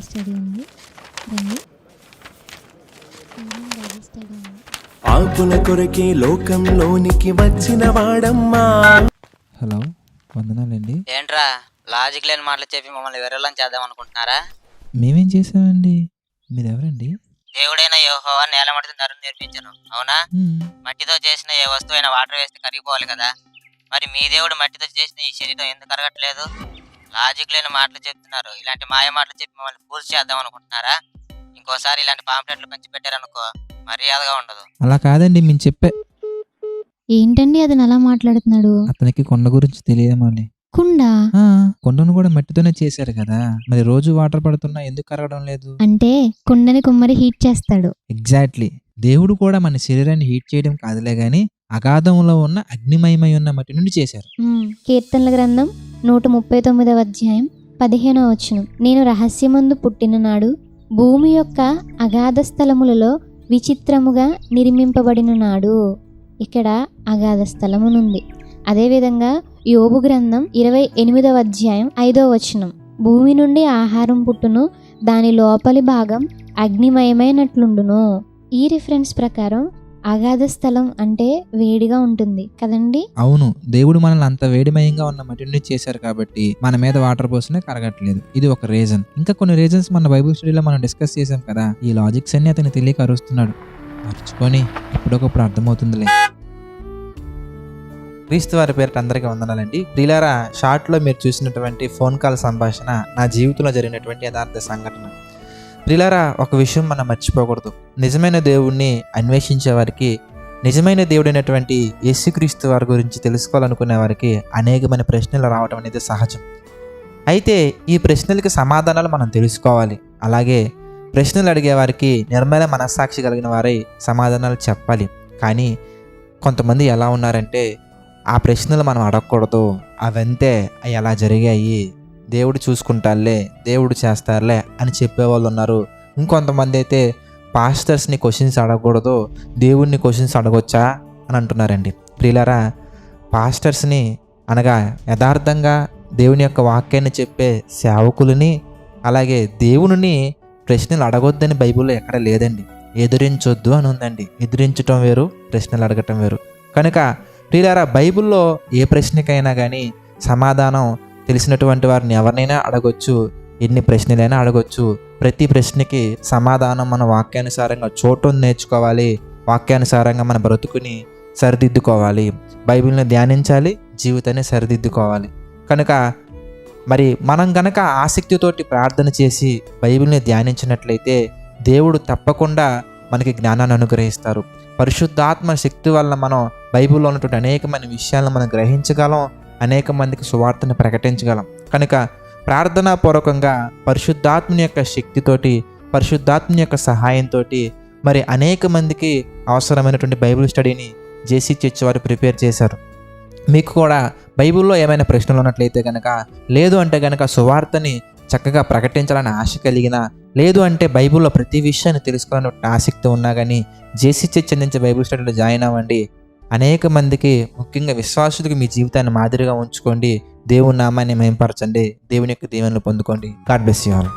Bible study ఉంది. రండి. Evening Bible study ఉంది. ఆకుల కొరకే లోకంలోనికి వచ్చిన వాడమ్మా. హలో వందనాలండి. ఏంట్రా లాజిక్ లేని మాటలు చెప్పి మమ్మల్ని వెర్రలం చేద్దాం అనుకుంటున్నారా? మేమేం చేసామండి? మీరెవరండి? దేవుడైన యోహోవా నేల మట్టి నరుని నిర్మించను అవునా. మట్టితో చేసిన ఏ వస్తువైనా వాటర్ వేస్తే కరిగిపోవాలి కదా. మరి మీ దేవుడు మట్టితో చేసిన ఈ శరీరం ఎందుకు కరగట్లేదు? లాజిక్ లేని మాటలు చెప్తున్నారు. ఇలాంటి మాయ మాటలు చెప్పి మమ్మల్ని పూర్తి చేద్దాం అనుకుంటున్నారా? ఇంకోసారి ఇలాంటి పాంప్లెట్లు పంచి పెట్టారనుకో మర్యాదగా ఉండదు. అలా కాదండి మేము చెప్పే. ఏంటండి అతను అలా మాట్లాడుతున్నాడు? అతనికి కొండ గురించి తెలియదేమోలే కుండ? ఆ, కొండను కూడా మట్టితోనే చేశారు కదా. మరి రోజు వాటర్ పడుతున్నా ఎందుకు కరగడం లేదు? అంటే కుండని కుమ్మరి హీట్ చేస్తాడు. ఎగ్జాక్ట్లీ దేవుడు కూడా మన శరీరాన్ని హీట్ చేయడం కాదులే గాని అగాధంలో ఉన్న అగ్నిమయమై ఉన్న మట్టి నుండి చేశారు. కీర్తనల గ్రంథం నూట ముప్పై తొమ్మిదవ అధ్యాయం పదిహేనవ వచనం. నేను రహస్యమందు పుట్టిన నాడు భూమి యొక్క అగాధ స్థలములలో విచిత్రముగా నిర్మింపబడిన నాడు ఇక్కడ అగాధ స్థలమునుంది. అదేవిధంగా యోబు గ్రంథం ఇరవై ఎనిమిదవ అధ్యాయం ఐదవ వచనం. భూమి నుండి ఆహారం పుట్టును దాని లోపలి భాగం అగ్నిమయమైనట్లుండును. ఈ రిఫరెన్స్ ప్రకారం అగాధ స్థలం అంటే వేడిగా ఉంటుంది కదండి? అవును. దేవుడు మనల్ని అంత వేడిమయంగా ఉన్న మట్టి చేశారు కాబట్టి మన మీద వాటర్ పోసినా కరగట్లేదు. ఇది ఒక రీజన్ ఇంకా కొన్ని రీజన్స్ మన బైబిల్ స్టడీలో మనం డిస్కస్ చేసాం కదా. ఈ లాజిక్స్ అన్ని అతను తెలియక అరుస్తున్నాడు. మర్చిపోని. ఇప్పుడొకప్పుడు అర్థమవుతుందిలే. క్రీస్తు వారి పేరిట అందరికీ వందనాలండి. ప్రిలారా షార్ట్లో మీరు చూసినటువంటి ఫోన్ కాల్ సంభాషణ నా జీవితంలో జరిగినటువంటి యథార్థ సంఘటన. ప్రిలారా ఒక విషయం మనం మర్చిపోకూడదు. నిజమైన దేవుణ్ణి అన్వేషించే వారికి నిజమైన దేవుడైనటువంటి యేసుక్రీస్తు వారి గురించి తెలుసుకోవాలనుకునే వారికి అనేకమైన ప్రశ్నలు రావడం అనేది సహజం. అయితే ఈ ప్రశ్నలకి సమాధానాలు మనం తెలుసుకోవాలి. అలాగే ప్రశ్నలు అడిగే వారికి నిర్మల మనస్సాక్షి కలిగిన వారై సమాధానాలు చెప్పాలి. కానీ కొంతమంది ఎలా ఉన్నారంటే ఆ ప్రశ్నలు మనం అడగకూడదు. అవంతే అవి ఎలా జరిగాయి? దేవుడు చూసుకుంటారులే దేవుడు చేస్తారులే అని చెప్పేవాళ్ళు ఉన్నారు. ఇంకొంతమంది అయితే పాస్టర్స్ని క్వశ్చన్స్ అడగకూడదు దేవుడిని క్వశ్చన్స్ అడగొచ్చా అని అంటున్నారండి. ప్రియులారా పాస్టర్స్ని అనగా యథార్థంగా దేవుని యొక్క వాక్యాన్ని చెప్పే సేవకులని అలాగే దేవుని ప్రశ్నలు అడగొద్దని బైబిల్లో ఎక్కడ లేదండి. ఎదిరించొద్దు అని ఉందండి. ఎదిరించటం వేరు ప్రశ్నలు అడగటం వేరు. కనుక ప్రియులారా బైబిల్లో ఏ ప్రశ్నకైనా కానీ సమాధానం తెలిసినటువంటి వారిని ఎవరినైనా అడగొచ్చు. ఎన్ని ప్రశ్నలైనా అడగొచ్చు. ప్రతి ప్రశ్నకి సమాధానం మన వాక్యానుసారంగా చోటు నేర్చుకోవాలి. వాక్యానుసారంగా మన బ్రతుకుని సరిదిద్దుకోవాలి. బైబిల్ని ధ్యానించాలి. జీవితాన్ని సరిదిద్దుకోవాలి. కనుక మరి మనం గనక ఆసక్తితోటి ప్రార్థన చేసి బైబిల్ని ధ్యానించినట్లయితే దేవుడు తప్పకుండా మనకి జ్ఞానాన్ని అనుగ్రహిస్తారు. పరిశుద్ధాత్మ శక్తి వల్ల మనం బైబిల్లో ఉన్నటువంటి అనేకమైన విషయాలను మనం గ్రహించగలం. అనేక మందికి సువార్తను ప్రకటించగలం. కనుక ప్రార్థనాపూర్వకంగా పరిశుద్ధాత్మని యొక్క శక్తితోటి పరిశుద్ధాత్మని యొక్క సహాయంతో మరి అనేక మందికి అవసరమైనటువంటి బైబిల్ స్టడీని జేసీ చర్చ్ వారు ప్రిపేర్ చేశారు. మీకు కూడా బైబిల్లో ఏమైనా ప్రశ్నలు ఉన్నట్లయితే కనుక లేదు అంటే కనుక సువార్తని చక్కగా ప్రకటించాలని ఆశ కలిగిన లేదు అంటే బైబిల్లో ప్రతి విషయాన్ని తెలుసుకోవాలని ఆసక్తి ఉన్నా కానీ జేసీ చర్చ్ అందించే బైబిల్ స్టడీలో జాయిన్ అవ్వండి. అనేక మందికి ముఖ్యంగా విశ్వాసులకు మీ జీవితాన్ని మాదిరిగా ఉంచుకోండి. దేవుని నామాన్ని మేంపరచండి దేవుని యొక్క దీవెనలు పొందుకోండి. God bless you all.